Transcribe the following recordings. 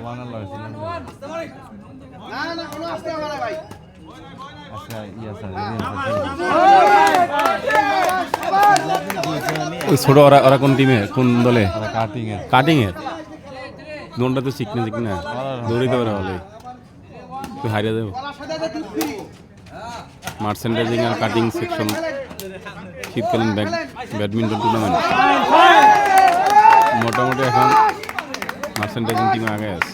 One আল্লাহ না না কোনো আসতে হবে না ভাই আচ্ছা ইয়া স্যার ওই ছোট ওরা ওরা কোন টিমে কোন দলে কাটিং এর কাটিং এর দোনটা তো শিখনে শিখনে দৌড়িতে পারে ভালো তুই হারিয়ে দেবো মার্চেন্ডাইজিং আর কাটিং সেকশন শীতকালীন ব্যাট ব্যাডমিন্টন টুর্নামেন্ট মোটামুটি এখন মার্চেন্ডাইজিং টিমে আগে আছে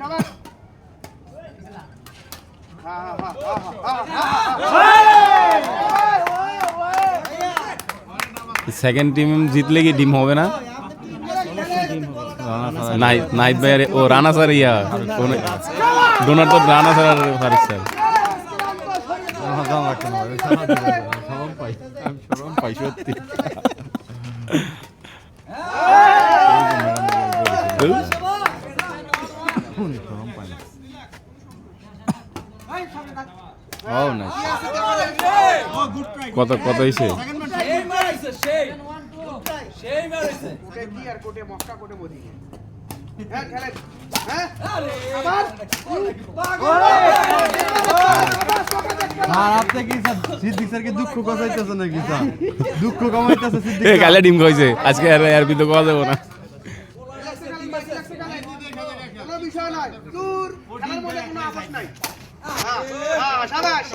সবাই হ্যাঁ হ্যাঁ হ্যাঁ সেকেন্ড টিম জিতলে কি ডিম হবে না? নাহিদ নাহিদ ভাই ও রানা স্যার ইয়া। ডোনার তো রানা স্যার আর ফারিক স্যার আমার দাম রাখতে কত কত হয়েছে কোটে কি আর কোটে মক্কা কোটে মদিনা? হ্যাঁ খেলেন হ্যাঁ? আবার? আর আপনি কি স্যার সিদ্দিক স্যারকে দুঃখ কমাইতেছে নাকি স্যার? দুঃখ কমাইতেছে সিদ্দিক এ কালে ডিম খাইছে। আজকে আর আর বিতো খাওয়া যাব না। কোনো বিষয় নয় দূর খেলার মধ্যে কোনো আপস নাই। হ্যাঁ হ্যাঁ সাবাস।